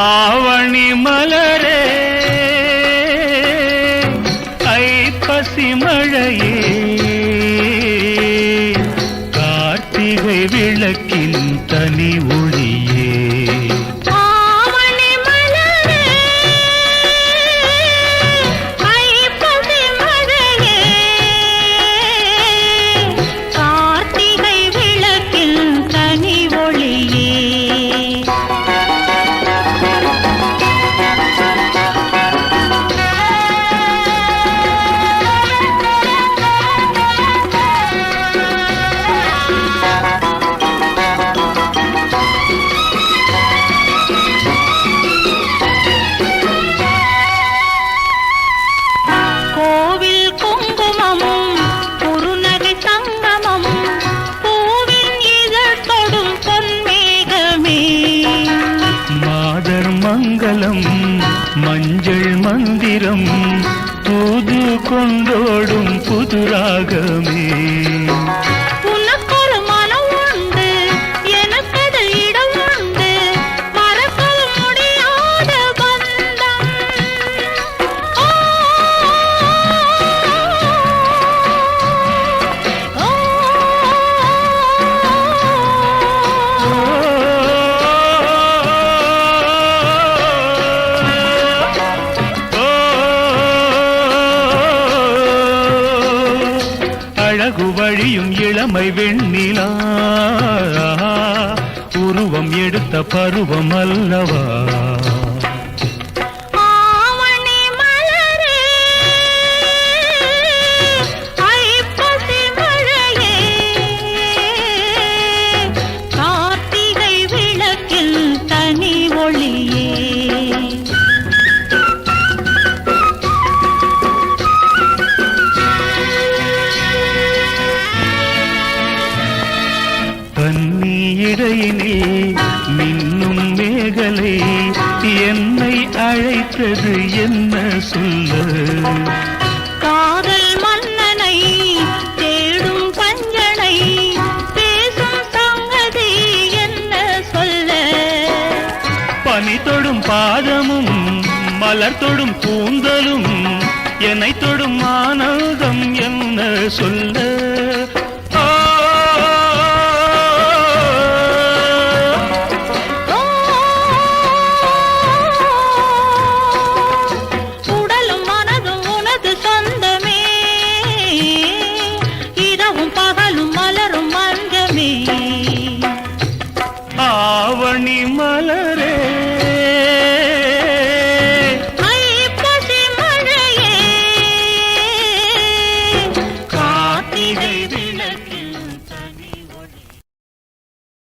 ஆவணி மலரே ஐப்பசி மழையே. கார்த்திகை விளக்கின் தனி ஒளியே. தூது கொண்டோடும் புதுராகமே அழகு வழியும் இளமை வெண்ணிலா. உருவம் எடுத்த பருவம் அல்லவா? கன்னி இடையினில் மின்னும் மேகலை என்னை அழைத்தது என்ன சொல்ல? காதல் மன்னனை தேடும் பஞ்சனை பேசும் சங்கதி என்ன சொல்ல? பனி தொடும் பாதமும் மலர் தொடும் கூந்தலும் என்னை தொடும் ஆனந்தம் என்ன சொல்ல? మణిమల రే